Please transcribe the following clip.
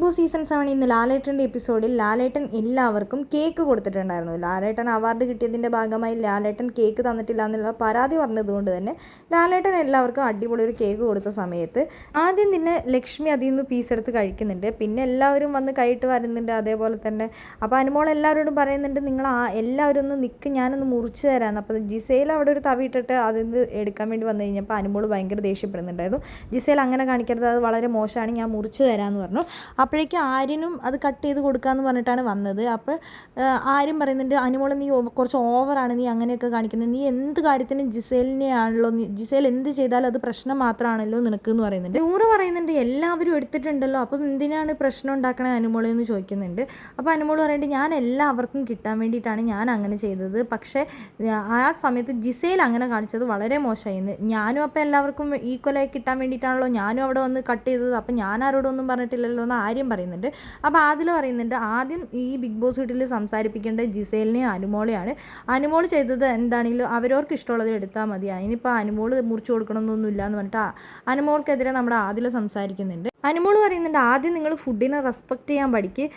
Boss season സെവനിൽ ഇന്ന് ലാലേട്ടന്റെ എപ്പിസോഡിൽ ലാലേട്ടൻ എല്ലാവർക്കും കേക്ക് കൊടുത്തിട്ടുണ്ടായിരുന്നു. ലാലേട്ടൻ അവാർഡ് കിട്ടിയതിന്റെ ഭാഗമായി ലാലേട്ടൻ കേക്ക് തന്നിട്ടില്ല എന്നുള്ള പരാതി പറഞ്ഞതുകൊണ്ട് തന്നെ ലാലേട്ടൻ എല്ലാവർക്കും അടിപൊളി ഒരു കേക്ക് കൊടുത്ത സമയത്ത് ആദ്യം തന്നെ ലക്ഷ്മി അതിൽ നിന്ന് പീസ് എടുത്ത് കഴിക്കുന്നുണ്ട്. പിന്നെ എല്ലാവരും വന്ന് കൈയിട്ട് വരുന്നുണ്ട് അതേപോലെ തന്നെ. അപ്പോൾ അനുമോൾ എല്ലാവരോടും പറയുന്നുണ്ട് നിങ്ങൾ ആ എല്ലാവരും ഒന്ന് നിൽക്ക് ഞാനൊന്ന് മുറിച്ച് തരാമെന്ന് അപ്പോൾ ജിസേൽ അവിടെ ഒരു തവി ഇട്ടിട്ട് അതിൽ നിന്ന് എടുക്കാൻ വേണ്ടി വന്നു കഴിഞ്ഞപ്പോൾ അനുമോൾ ഭയങ്കര ദേഷ്യപ്പെടുന്നുണ്ടായിരുന്നു. ജിസേൽ അങ്ങനെ കാണിക്കരുത് അത് വളരെ മോശമാണ് ഞാൻ മുറിച്ച് തരാമെന്ന് പറഞ്ഞു. അപ്പോഴേക്കും ആര്യനും അത് കട്ട് ചെയ്ത് കൊടുക്കാമെന്ന് പറഞ്ഞിട്ടാണ് വന്നത്. അപ്പോൾ ആര്യം പറയുന്നുണ്ട് അനുമോൾ നീ കുറച്ച് ഓവറാണ് നീ അങ്ങനെയൊക്കെ കാണിക്കുന്നത്. നീ എന്ത് കാര്യത്തിനും ജിസേലിനെയാണല്ലോ നീ ജിസേൽ എന്ത് ചെയ്താലും അത് പ്രശ്നം മാത്രമാണല്ലോ നിനക്ക് എന്ന് പറയുന്നുണ്ട്. നൂറ് പറയുന്നുണ്ട് എല്ലാവരും എടുത്തിട്ടുണ്ടല്ലോ അപ്പം എന്തിനാണ് പ്രശ്നം ഉണ്ടാക്കണത് അനുമോളെ? എന്ന് ചോദിക്കുന്നുണ്ട്. അപ്പോൾ അനുമോൾ പറയുന്നുണ്ട് ഞാൻ എല്ലാവർക്കും കിട്ടാൻ വേണ്ടിയിട്ടാണ് ഞാൻ അങ്ങനെ ചെയ്തത്. പക്ഷേ ആ സമയത്ത് ജിസേൽ അങ്ങനെ കാണിച്ചത് വളരെ മോശമായിരുന്നു. ഞാനും അപ്പോൾ എല്ലാവർക്കും ഈക്വലായി കിട്ടാൻ വേണ്ടിയിട്ടാണല്ലോ ഞാനും അവിടെ വന്ന് കട്ട് ചെയ്തത്. അപ്പം ഞാൻ ആരോടൊന്നും പറഞ്ഞിട്ടില്ലല്ലോ എന്ന് ആര്യം പറയുന്നുണ്ട്. അപ്പോൾ ആദിൽ പറയുന്നുണ്ട് ആദ്യം ഈ ബിഗ് ബോസ് വീട്ടിൽ സംസാരിപ്പിക്കേണ്ട ജിസേലിനെയും അനുമോളെയാണ്. അനുമോൾ ചെയ്തത് എന്താണെങ്കിലും അവരവർക്ക് ഇഷ്ടമുള്ളത് എടുത്താൽ മതി. അതിനിപ്പോൾ അനുമോൾ മുറിച്ചു കൊടുക്കണമെന്നൊന്നുമില്ല എന്ന് പറഞ്ഞിട്ട് അനുമോൾക്കെതിരെ നമ്മുടെ ആദിൽ സംസാരിക്കുന്നുണ്ട്. അനുമോൾ പറയുന്നുണ്ട് ആദ്യം നിങ്ങൾ ഫുഡിനെ റെസ്പെക്ട് ചെയ്യാൻ പഠിക്ക്.